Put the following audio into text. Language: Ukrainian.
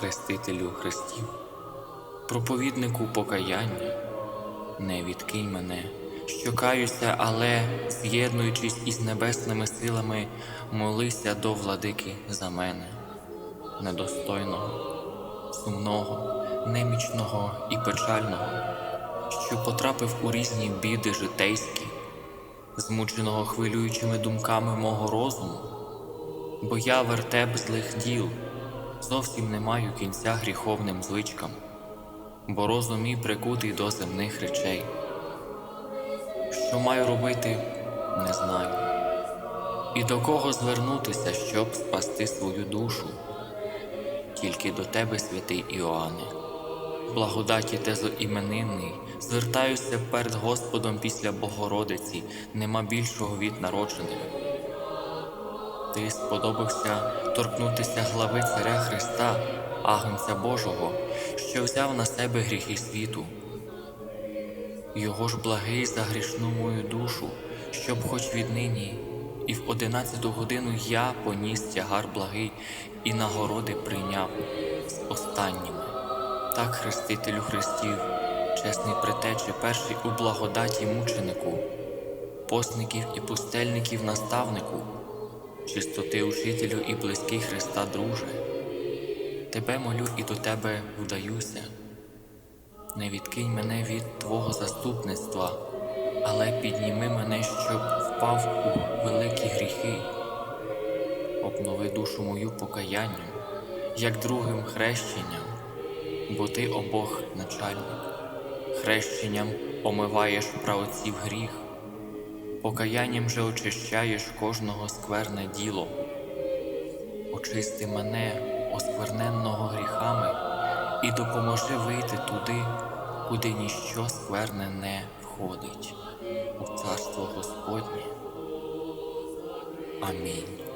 Хрестителю Христів, проповіднику покаяння, не відкинь мене, що каюся, але, з'єднуючись із небесними силами, молися до владики за мене, недостойного, сумного, немічного і печального, що потрапив у різні біди житейські, змученого хвилюючими думками мого розуму, бо я вертеп злих діл, зовсім не маю кінця гріховним звичкам, бо розум мій прикутий до земних речей. Що маю робити, не знаю. І до кого звернутися, щоб спасти свою душу, тільки до тебе, святий Іоанне. Благодаті тезоіменинний, звертаюся перед Господом після Богородиці, нема більшого від народжених. Ти сподобався торкнутися глави Царя Христа, Агнця Божого, що взяв на себе гріхи світу. Його ж благий за грішну мою душу, щоб хоч віднині і в одинадцяту годину я поніс тягар благий і нагороди прийняв з останніми. Так, Хрестителю Христів, чесний притече, перший у благодаті мученику, постників і пустельників наставнику, чистоти учителю і близький Христа, друже. Тебе молю і до тебе вдаюся. Не відкинь мене від Твого заступництва, але підніми мене, щоб впав у великі гріхи. Обнови душу мою покаянням, як другим хрещенням, бо ти обох начальник, хрещенням омиваєш праотців гріх, покаянням же очищаєш кожного скверне діло. Очисти мене, оскверненного гріхами, і допоможи вийти туди, куди ніщо скверне не входить, у царство Господнє. Амінь.